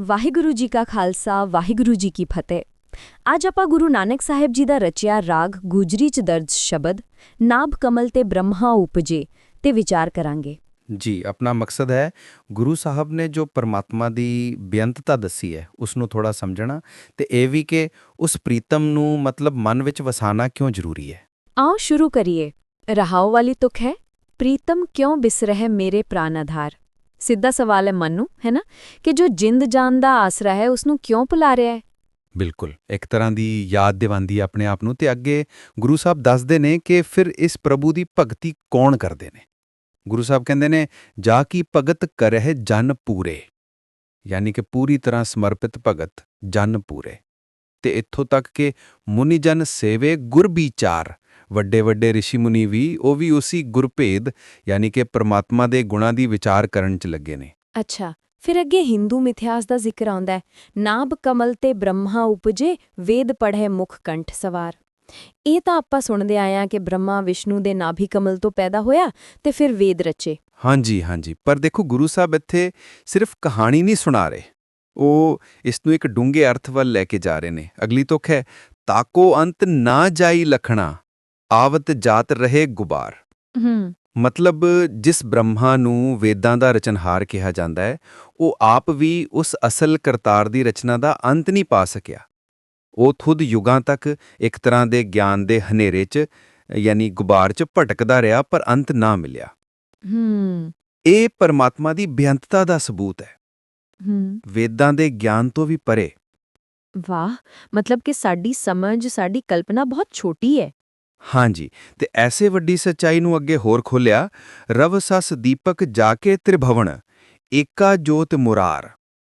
ਵਾਹਿਗੁਰੂ ਜੀ ਕਾ ਖਾਲਸਾ ਵਾਹਿਗੁਰੂ ਜੀ ਕੀ ਫਤਿਹ। ਅੱਜ ਆਪਾਂ ਗੁਰੂ ਨਾਨਕ ਸਾਹਿਬ ਜੀ ਦਾ ਰਚਿਆ ਰਾਗ ਗੁਜਰੀ ਚ ਦਰਜ ਸ਼ਬਦ ਨਾਭ ਕਮਲ ਤੇ ਬ੍ਰਹਮਾ ਉਪਜੇ ਤੇ ਵਿਚਾਰ ਕਰਾਂਗੇ। ਜੀ ਆਪਣਾ ਮਕਸਦ ਹੈ ਗੁਰੂ ਸਾਹਿਬ ਨੇ ਜੋ ਪਰਮਾਤਮਾ ਦੀ ਬੇਅੰਤਤਾ ਦੱਸੀ ਹੈ ਉਸ ਨੂੰ ਥੋੜਾ ਸਮਝਣਾ ਤੇ ਇਹ ਵੀ ਕਿ ਉਸ ਪ੍ਰੀਤਮ ਨੂੰ ਮਤਲਬ ਮਨ ਵਿੱਚ ਵਸਾਣਾ ਕਿਉਂ ਜ਼ਰੂਰੀ ਹੈ? ਆਓ ਸ਼ੁਰੂ ਕਰੀਏ। ਰਹਾਉ ਵਾਲੀ ਤੁਕ ਹੈ ਪ੍ਰੀਤਮ ਕਿਉਂ ਬਿਸਰਹਿ ਮੇਰੇ ਪ੍ਰਾਨ ਆਧਾਰ? ਸਿੱਧਾ ਸਵਾਲ ਹੈ ਮਨ ਨੂੰ ਹੈ ਨਾ ਕਿ ਜੋ ਜਿੰਦ ਜਾਨ ਦਾ ਆਸਰਾ ਹੈ ਉਸ ਨੂੰ ਕਿਉਂ ਭੁਲਾ ਰਿਹਾ ਹੈ? ਬਿਲਕੁਲ। ਇੱਕ ਤਰ੍ਹਾਂ ਦੀ ਯਾਦ ਦਿਵਾਉਂਦੀ ਆਪਣੇ ਆਪ ਨੂੰ ਤੇ ਅੱਗੇ ਗੁਰੂ ਸਾਹਿਬ ਦੱਸਦੇ ਨੇ ਕਿ ਫਿਰ ਇਸ ਪ੍ਰਭੂ ਦੀ ਭਗਤੀ ਕੌਣ ਕਰਦੇ ਨੇ? ਗੁਰੂ ਸਾਹਿਬ ਕਹਿੰਦੇ ਨੇ, ਜਾ ਕੀ ਭਗਤ ਕਰਹਿ ਜਨ ਪੂਰੇ। ਯਾਨੀ ਕਿ ਪੂਰੀ ਤਰ੍ਹਾਂ ਸਮਰਪਿਤ ਭਗਤ ਜਨ ਪੂਰੇ। ਤੇ ਇੱਥੋਂ ਤੱਕ ਕਿ ਮੁਨੀ ਜਨ ਸੇਵੇ ਗੁਰ ਵਿਚਾਰ। ਵੱਡੇ ਵੱਡੇ ઋષਿ ਮੁਨੀ ਵੀ ਉਹ ਵੀ ਉਸੇ ਗੁਰਭੇਦ ਯਾਨੀ ਕਿ ਪ੍ਰਮਾਤਮਾ ਦੇ ਗੁਣਾਂ ਦੀ ਵਿਚਾਰ ਕਰਨ ਚ ਲੱਗੇ ਨੇ। ਅੱਛਾ ਫਿਰ ਅੱਗੇ ਹਿੰਦੂ ਮਿਥਿਆਸ ਦਾ ਜ਼ਿਕਰ ਆਉਂਦਾ ਹੈ। ਨਾਭ ਕਮਲ ਤੇ ਬ੍ਰਹਮਾ ਉਪਜੇ ਵੇਦ ਪੜ੍ਹੇ ਮੁਖ ਕੰਠ ਸਵਾਰ। ਇਹ ਤਾਂ ਆਪਾਂ ਸੁਣਦੇ ਆਏ ਆ ਕਿ ਬ੍ਰਹਮਾ ਵਿਸ਼ਨੂੰ ਦੇ ਨਾਭੀ ਕਮਲ ਤੋਂ ਪੈਦਾ ਹੋਇਆ ਤੇ ਫਿਰ ਵੇਦ ਰਚੇ। ਹਾਂਜੀ ਹਾਂਜੀ ਪਰ ਦੇਖੋ ਗੁਰੂ ਸਾਹਿਬ ਇੱਥੇ ਸਿਰਫ ਕਹਾਣੀ ਨਹੀਂ ਸੁਣਾ ਰਹੇ। ਉਹ ਇਸ ਨੂੰ ਇੱਕ ਡੂੰਘੇ ਅਰਥ ਵੱਲ ਲੈ ਕੇ ਜਾ ਰਹੇ ਨੇ। ਅਗਲੀ ਤੁਕ ਹੈ ਤਾਕੋ ਅੰਤ ਨਾ ਜਾਈ ਲਖਣਾ। ਆਵਤ ਜਾਤ ਰਹੇ ਗੁਬਾਰ। ਹੂੰ। ਮਤਲਬ ਜਿਸ ਬ੍ਰਹਮਾ ਨੂੰ ਵੇਦਾਂ ਦਾ ਰਚਨਹਾਰ ਕਿਹਾ ਜਾਂਦਾ ਹੈ ਉਹ ਆਪ ਵੀ ਉਸ ਅਸਲ ਕਰਤਾਰ ਦੀ ਰਚਨਾ ਦਾ ਅੰਤ ਨਹੀਂ ਪਾ ਸਕਿਆ। ਉਹ ਖੁਦ ਯੁਗਾਂ ਤੱਕ ਇੱਕ ਤਰ੍ਹਾਂ ਦੇ ਗਿਆਨ ਦੇ ਹਨੇਰੇ 'ਚ ਯਾਨੀ ਗੁਬਾਰ 'ਚ ਭਟਕਦਾ ਰਿਹਾ ਪਰ ਅੰਤ ਨਾ ਮਿਲਿਆ। ਹੂੰ। ਇਹ ਪਰਮਾਤਮਾ ਦੀ ਬੇਅੰਤਤਾ ਦਾ ਸਬੂਤ ਹੈ। ਹੂੰ। ਵੇਦਾਂ ਦੇ ਗਿਆਨ ਤੋਂ ਵੀ ਪਰੇ। ਵਾਹ! ਮਤਲਬ ਕਿ ਸਾਡੀ ਸਮਝ ਸਾਡੀ ਕਲਪਨਾ ਬਹੁਤ ਛੋਟੀ ਹੈ। ਹਾਂਜੀ ਤੇ ਐਸੇ ਵੱਡੀ ਸੱਚਾਈ ਨੂੰ ਅੱਗੇ ਹੋਰ ਖੋਲਿਆ ਰਵ ਸਸ ਦੀਪਕ ਜਾ ਕੇ ਤ੍ਰਿਭਵਨ ਏਕਾ ਜੋਤ ਮੁਰਾਰ।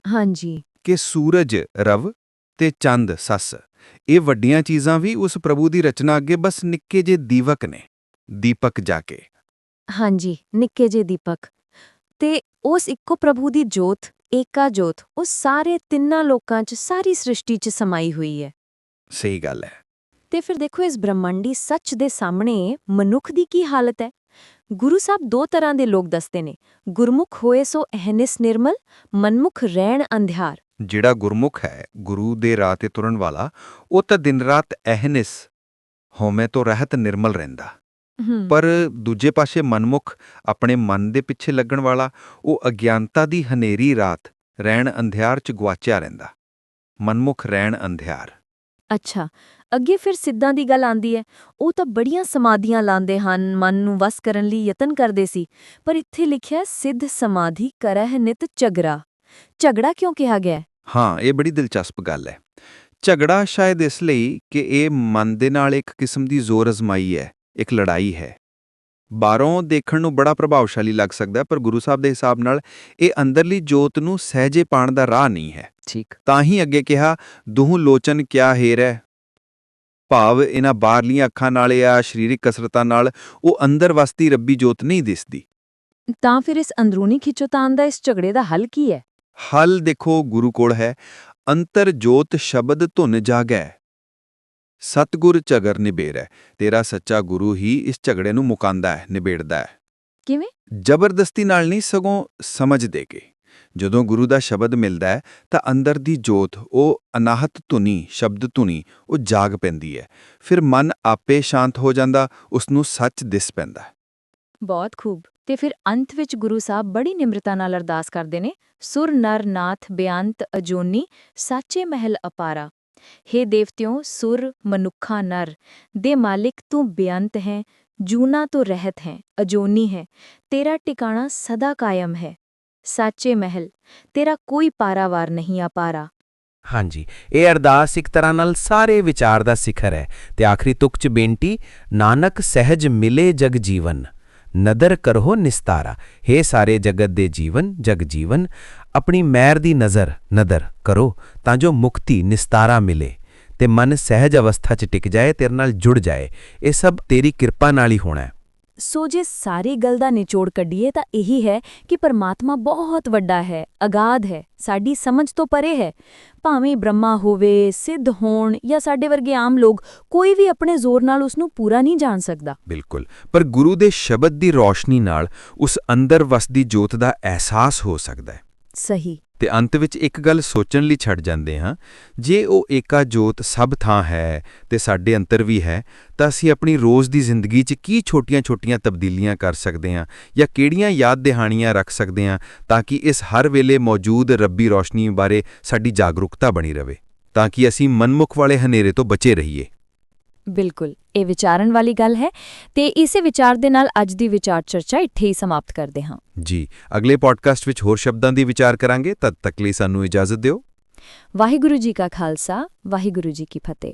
ਹਾਂਜੀ। ਕਿ ਸੂਰਜ ਰਵ ਤੇ ਚੰਦ ਸਸ। ਇਹ ਵੱਡੀਆਂ ਚੀਜ਼ਾਂ ਵੀ ਉਸ ਪ੍ਰਭੂ ਦੀ ਰਚਨਾ ਅੱਗੇ ਬਸ ਨਿੱਕੇ ਜੇ ਦੀਵਕ ਨੇ ਦੀਪਕ ਜਾ ਕੇ। ਹਾਂਜੀ ਨਿੱਕੇ ਜੇ ਦੀਪਕ। ਤੇ ਉਸ ਇੱਕੋ ਪ੍ਰਭੂ ਦੀ ਜੋਤ ਏਕਾ ਜੋਤ ਉਹ ਸਾਰੇ ਤਿੰਨਾਂ ਲੋਕਾਂ 'ਚ ਸਾਰੀ ਸ੍ਰਿਸ਼ਟੀ 'ਚ ਸਮਾਈ ਹੋਈ ਹੈ। ਸਹੀ ਗੱਲ ਹੈ। ਤੇ ਫਿਰ ਦੇਖੋ ਇਸ ਬ੍ਰਹਮੰਡੀ ਸੱਚ ਦੇ ਸਾਹਮਣੇ ਮਨੁੱਖ ਦੀ ਕੀ ਹਾਲਤ ਹੈ? ਗੁਰੂ ਸਾਹਿਬ ਦੋ ਤਰ੍ਹਾਂ ਦੇ ਲੋਕ ਦੱਸਦੇ ਨੇ। ਗੁਰਮੁਖ ਹੋਏ ਸੋ ਅਹਨਿਸ ਨਿਰਮਲ ਮਨਮੁਖ ਰਹਿਣ ਅੰਧਿਆਰ। ਜਿਹੜਾ ਗੁਰਮੁਖ ਹੈ ਗੁਰੂ ਦੇ ਰਾਹ ਤੇ ਤੁਰਨ ਵਾਲਾ ਉਹ ਤਾਂ ਦਿਨ ਰਾਤ ਅਹਨਿਸ ਹਉਮੈ ਤੋਂ ਰਹਿਤ ਨਿਰਮਲ ਰਹਿੰਦਾ। ਪਰ ਦੂਜੇ ਪਾਸੇ ਮਨਮੁਖ ਆਪਣੇ ਮਨ ਦੇ ਪਿੱਛੇ ਲੱਗਣ ਵਾਲਾ ਉਹ ਅਗਿਆਨਤਾ ਦੀ ਹਨੇਰੀ ਰਾਤ ਰਹਿਣ ਅੰਧਿਆਰ ਚ ਗਵਾਚਿਆ ਰਹਿੰਦਾ। ਮਨਮੁਖ ਰਹਿਣ ਅੰਧਿਆਰ। ਅੱਛਾ, ਅੱਗੇ ਫਿਰ ਸਿੱਧਾਂ ਦੀ ਗੱਲ ਆਂਦੀ ਹੈ ਉਹ ਤਾਂ ਬੜੀਆਂ ਸਮਾਧੀਆਂ ਲਾਉਂਦੇ ਹਨ, ਮਨ ਨੂੰ ਵਸ ਕਰਨ ਲਈ ਯਤਨ ਕਰਦੇ ਸੀ। ਪਰ ਇੱਥੇ ਲਿਖਿਆ ਸਿੱਧ ਸਮਾਧੀ ਕਰਹਿ ਨਿਤ ਝਗੜਾ। ਝਗੜਾ ਕਿਉਂ ਕਿਹਾ ਗਿਆ ਹਾਂ? ਇਹ ਬੜੀ ਦਿਲਚਸਪ ਗੱਲ ਹੈ ਝਗੜਾ ਸ਼ਾਇਦ ਇਸ ਲਈ ਕਿ ਇਹ ਮਨ ਦੇ ਨਾਲ ਇੱਕ ਕਿਸਮ ਦੀ ਜ਼ੋਰ ਅਜ਼ਮਾਈ ਹੈ ਇੱਕ ਲੜਾਈ ਹੈ। ਬਾਹਰੋਂ ਦੇਖਣ ਨੂੰ ਬੜਾ ਪ੍ਰਭਾਵਸ਼ਾਲੀ ਲੱਗ ਸਕਦਾ ਪਰ ਗੁਰੂ ਸਾਹਿਬ ਦੇ ਹਿਸਾਬ ਨਾਲ ਇਹ ਅੰਦਰਲੀ ਜੋਤ ਨੂੰ ਸਹਿਜੇ ਪਾਣ ਦਾ ਰਾਹ ਨਹੀਂ ਹੈ। ਠੀਕ। ਤਾਂ ਹੀ ਅੱਗੇ ਕਿਹਾ ਦੁਹੂ ਲੋਚਨ ਕਿਆ ਹੇਰ? ਹੈ ਭਾਵ ਇਹਨਾਂ ਬਾਹਰਲੀਆਂ ਅੱਖਾਂ ਨਾਲ ਜਾਂ ਸਰੀਰਕ ਕਸਰਤਾਂ ਨਾਲ ਉਹ ਅੰਦਰ ਵਸਦੀ ਰੱਬੀ ਜੋਤ ਨਹੀਂ ਦਿਸਦੀ। ਤਾਂ ਫਿਰ ਇਸ ਅੰਦਰੂਨੀ ਖਿੱਚੋਤਾਣ ਦਾ ਇਸ ਝਗੜੇ ਦਾ ਹੱਲ ਕੀ ਹੈ? ਹਲ ਦੇਖੋ ਗੁਰੂ ਕੋਲ ਹੈ। ਅੰਤਰ ਜੋਤ ਸ਼ਬਦ ਧੁਨ ਜਾਗੈ। ਸਤਗੁਰ ਝਗਰ ਨਿਬੇਰੈ। ਤੇਰਾ ਸੱਚਾ ਗੁਰੂ ਹੀ ਇਸ ਝਗੜੇ ਨੂੰ ਮੁਕਾਂਦਾ ਹੈ ਨਿਬੇੜਦਾ ਹੈ। ਕਿਵੇਂ? ਜ਼ਬਰਦਸਤੀ ਨਾਲ ਨਹੀਂ ਸਗੋਂ ਸਮਝ ਦੇ ਕੇ। ਜਦੋਂ ਗੁਰੂ ਦਾ ਸ਼ਬਦ ਮਿਲਦਾ ਹੈ, ਤਾਂ ਅੰਦਰ ਦੀ ਜੋਤ, ਉਹ ਅਨਾਹਤ ਧੁਨੀ, ਸ਼ਬਦ ਧੁਨੀ, ਉਹ ਜਾਗ ਪੈਂਦੀ ਹੈ। ਫਿਰ ਮਨ ਆਪੇ ਸ਼ਾਂਤ ਹੋ ਜਾਂਦਾ ਉਸ ਨੂੰ ਸੱਚ ਦਿਸ ਪੈਂਦਾ ਬਹੁਤ ਖੂਬ। ਤੇ ਫਿਰ ਅੰਤ ਵਿੱਚ ਗੁਰੂ ਸਾਹਿਬ ਬੜੀ ਨਿਮਰਤਾ ਨਾਲ ਅਰਦਾਸ ਕਰਦੇ ਨੇ, ਸੁਰ ਨਰ ਨਾਥ ਬਿਆੰਤ ਅਜੋਨੀ, ਸਾਚੇ ਮਹਿਲ ਅਪਾਰਾ। हे ਦੇਵਤਿਓ, ਸੁਰ ਮਨੁੱਖਾ ਨਰ, ਦੇ ਮਾਲਿਕ ਤੂੰ ਬਿਆੰਤ ਹੈ, ਜੂਨਾ ਤੋਂ ਰਹਿਤ ਹੈ, ਅਜੋਨੀ ਹੈ। ਤੇਰਾ ਟਿਕਾਣਾ ਸਦਾ ਕਾਇਮ ਹੈ। ਸਾਚੇ ਮਹਿਲ, ਤੇਰਾ ਕੋਈ ਪਾਰਾਵਾਰ ਨਹੀਂ ਆ ਪਾਰਾ। ਹਾਂਜੀ, ਇਹ ਅਰਦਾਸ ਇੱਕ ਤਰ੍ਹਾਂ ਨਾਲ ਸਾਰੇ ਵਿਚਾਰ ਦਾ ਸਿਖਰ ਹੈ ਤੇ ਆਖਰੀ ਤੁਕ ਚ ਬੇਨਤੀ, ਨਾਨਕ ਸਹਿਜ ਮਿਲੇ ਜਗ ਜੀਵਨ, ਨਦਰ ਕਰੋ ਨਿਸਤਾਰਾ हे ਸਾਰੇ ਜਗਤ ਦੇ ਜੀਵਨ, ਜਗ ਜੀਵਨ, ਆਪਣੀ ਮੈਰ ਦੀ ਨਜ਼ਰ, ਨਦਰ ਕਰੋ, ਤਾਂ ਜੋ ਮੁਕਤੀ, ਨਿਸਤਾਰਾ ਮਿਲੇ, ਤੇ ਮਨ ਸਹਿਜ ਅਵਸਥਾ 'ਚ ਟਿਕ ਜਾਏ, ਤੇਰੇ ਨਾਲ ਜੁੜ ਜਾਏ, ਇਹ ਸਭ ਤੇਰੀ ਕਿਰਪਾ ਨਾਲ ਹੀ ਹੋਣਾ ਹੈ। ਸੋ ਜੇ ਸਾਰੀ ਗੱਲ ਦਾ ਨਿਚੋੜ ਕੱਢੀਏ ਤਾਂ ਇਹੀ ਹੈ ਕਿ ਪਰਮਾਤਮਾ ਬਹੁਤ ਵੱਡਾ ਹੈ ਅਗਾਧ ਹੈ ਸਾਡੀ ਸਮਝ ਤੋਂ ਪਰੇ ਹੈ। ਭਾਵੇਂ ਬ੍ਰਹਮਾ ਹੋਵੇ ਸਿੱਧ ਹੋਣ ਜਾਂ ਸਾਡੇ ਵਰਗੇ ਆਮ ਲੋਕ ਕੋਈ ਵੀ ਆਪਣੇ ਜ਼ੋਰ ਨਾਲ ਉਸ ਨੂੰ ਪੂਰਾ ਨਹੀਂ ਜਾਣ ਸਕਦਾ। ਬਿਲਕੁਲ ਪਰ ਗੁਰੂ ਦੇ ਸ਼ਬਦ ਦੀ ਰੌਸ਼ਨੀ ਨਾਲ ਉਸ ਅੰਦਰ ਵਸਦੀ ਜੋਤ ਦਾ ਅਹਿਸਾਸ ਹੋ ਸਕਦਾ ਹੈ। ਸਹੀ। ਤੇ ਅੰਤ ਵਿੱਚ ਇੱਕ ਗੱਲ ਸੋਚਣ ਲਈ ਛੱਡ ਜਾਂਦੇ ਹਾਂ। ਜੇ ਉਹ ਏਕਾ ਜੋਤ ਸਭ ਥਾਂ ਹੈ ਤੇ ਸਾਡੇ ਅੰਦਰ ਵੀ ਹੈ, ਤਾਂ ਅਸੀਂ ਆਪਣੀ ਰੋਜ਼ ਦੀ ਜ਼ਿੰਦਗੀ 'ਚ ਕੀ ਛੋਟੀਆਂ-ਛੋਟੀਆਂ ਤਬਦੀਲੀਆਂ ਕਰ ਸਕਦੇ ਹਾਂ ਜਾਂ ਕਿਹੜੀਆਂ ਯਾਦ ਦਿਹਾਣੀਆਂ ਰੱਖ ਸਕਦੇ ਹਾਂ ਤਾਂ ਕਿ ਇਸ ਹਰ ਵੇਲੇ ਮੌਜੂਦ ਰੱਬੀ ਰੋਸ਼ਨੀ ਬਾਰੇ ਸਾਡੀ ਜਾਗਰੂਕਤਾ ਬਣੀ ਰਹੇ ਤਾਂ ਕਿ ਅਸੀਂ ਮਨਮੁਖ ਵਾਲੇ ਹਨੇਰੇ ਤੋਂ ਬਚੇ ਰਹੀਏ। ਬਿਲਕੁਲ। ਇਹ ਵਿਚਾਰਨ ਵਾਲੀ ਗੱਲ ਹੈ ਤੇ ਇਸੇ ਵਿਚਾਰ ਦੇ ਨਾਲ ਅੱਜ ਦੀ ਵਿਚਾਰ ਚਰਚਾ ਇੱਥੇ ਹੀ ਸਮਾਪਤ ਕਰਦੇ ਹਾਂ। ਜੀ ਅਗਲੇ ਪੋਡਕਾਸਟ ਵਿੱਚ ਹੋਰ ਸ਼ਬਦਾਂ ਦੀ ਵਿਚਾਰ ਕਰਾਂਗੇ ਤਦ ਤੱਕ ਲਈ ਸਾਨੂੰ ਇਜਾਜ਼ਤ ਦਿਓ। ਵਾਹਿਗੁਰੂ ਜੀ ਕਾ ਖਾਲਸਾ ਵਾਹਿਗੁਰੂ ਜੀ ਕੀ ਫਤਿਹ।